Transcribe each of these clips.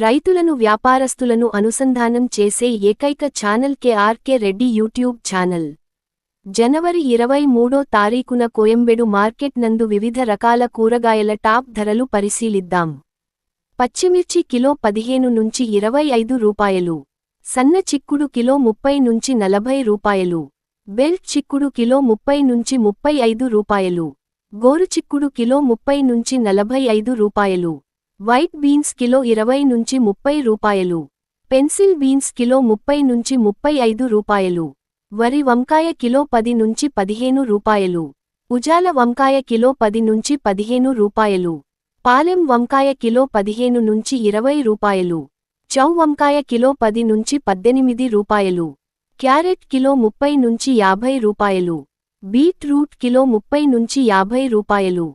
రైతులను వ్యాపారస్తులను అనుసంధానం చేసే ఏకైక channel KRK Reddy YouTube channel. జనవరి ఇరవై మూడో తారీఖున కోయంబెడు మార్కెట్ నందు వివిధ రకాల కూరగాయల టాప్ ధరలు పరిశీలిద్దాం. పచ్చిమిర్చి కిలో పదిహేను నుంచి ఇరవై ఐదు రూపాయలు. సన్న చిక్కుడు కిలో ముప్పై నుంచి నలభై రూపాయలు. బెల్ట్ చిక్కుడు కిలో ముప్పై నుంచి ముప్పై ఐదు రూపాయలు. గోరు చిక్కుడు కిలో ముప్పై నుంచి నలభై ఐదు రూపాయలు. వైట్ బీన్స్ కిలో ఇరవై నుంచి ముప్పై రూపాయలు. పెన్సిల్ బీన్స్ కిలో ముప్పై నుంచి ముప్పై ఐదు రూపాయలు. వరి వంకాయ కిలో పది నుంచి పదిహేను రూపాయలు. ఉజాల వంకాయ కిలో పది నుంచి పదిహేను రూపాయలు. పాలెం వంకాయ కిలో పదిహేను నుంచి ఇరవై రూపాయలు. చౌ వంకాయ కిలో పది నుంచి పద్దెనిమిది రూపాయలు. క్యారెట్ కిలో ముప్పై నుంచి యాభై రూపాయలు. బీట్రూట్ కిలో ముప్పై నుంచి యాభై రూపాయలు.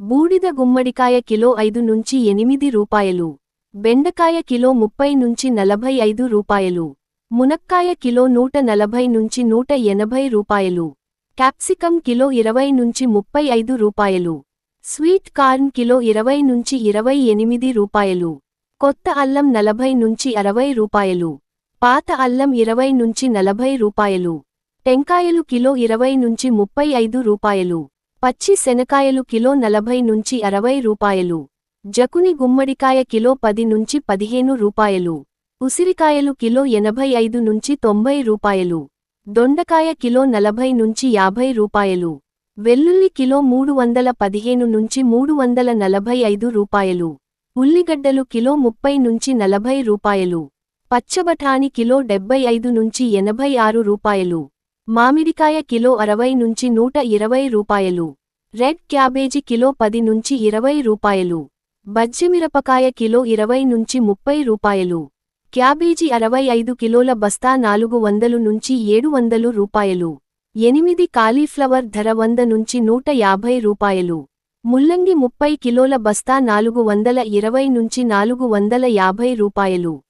బూడిద గుమ్మడికాయ కిలో ఐదు నుంచి ఎనిమిది రూపాయలు. బెండకాయ కిలో ముప్పై నుంచి నలభై ఐదు రూపాయలు. మునక్కాయ కిలో నూట నలభై నుంచి నూట ఎనభై రూపాయలు. క్యాప్సికం కిలో ఇరవై నుంచి ముప్పై ఐదు రూపాయలు. స్వీట్ కార్న్ కిలో ఇరవై నుంచి ఇరవై ఎనిమిది రూపాయలు. కొత్త అల్లం నలభై నుంచి అరవై రూపాయలు. పాత అల్లం ఇరవై నుంచి నలభై రూపాయలు. టెంకాయలు కిలో ఇరవై నుంచి ముప్పై ఐదు రూపాయలు. పచ్చి శనకాయలు కిలో నలభై నుంచి అరవై రూపాయలు. జకుని గుమ్మడికాయ కిలో పది నుంచి పదిహేను రూపాయలు. ఉసిరికాయలు కిలో ఎనభై ఐదు నుంచి తొంభై రూపాయలు. దొండకాయ కిలో నలభై నుంచి యాభై రూపాయలు. వెల్లుల్లి కిలో మూడు వందల పదిహేను నుంచి మూడు వందల నలభై ఐదు రూపాయలు. ఉల్లిగడ్డలు కిలో ముప్పై నుంచి నలభై రూపాయలు. పచ్చబఠాని కిలో డెబ్బై ఐదు నుంచి ఎనభై ఆరు రూపాయలు. మామిడికాయ కిలో అరవై నుంచి నూట ఇరవై రూపాయలు. రెడ్ క్యాబేజీ కిలో పది నుంచి ఇరవై రూపాయలు. బజ్జిమిరపకాయ కిలో ఇరవై నుంచి ముప్పై రూపాయలు. క్యాబేజీ అరవై ఐదు కిలోల బస్తా నాలుగు వందలు నుంచి ఏడు వందలు రూపాయలు. ఎనిమిది కాలీఫ్లవర్ ధర వంద నుంచి నూట యాభై రూపాయలు. ముల్లంగి ముప్పై కిలోల బస్తా నాలుగు వందల ఇరవై నుంచి నాలుగు వందల యాభై రూపాయలు.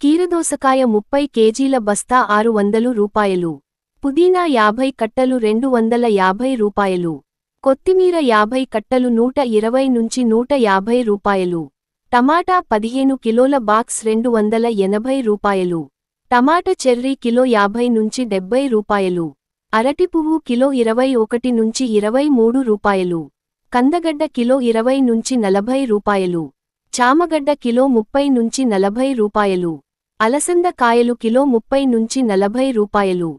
కీరదోసకాయ ముప్పై కేజీల బస్తా ఆరు వందలు రూపాయలు. పుదీనా యాభై కట్టలు రెండు వందల యాభై రూపాయలు. కొత్తిమీర యాభై కట్టలు నూట ఇరవై నుంచి నూట యాభై రూపాయలు. టమాటా పదిహేను కిలోల బాక్స్ రెండు వందల ఎనభై రూపాయలు. టమాటా చెర్రీ కిలో యాభై నుంచి డెబ్బై రూపాయలు. అరటి పువ్వు కిలో ఇరవై ఒకటి నుంచి ఇరవై మూడు రూపాయలు. కందగడ్డ కిలో ఇరవై నుంచి నలభై రూపాయలు. చామగడ్డ కిలో ముప్పై నుంచి నలభై రూపాయలు. అలసంద కాయలు కిలో ముప్పై నుంచి నలభై రూపాయలు.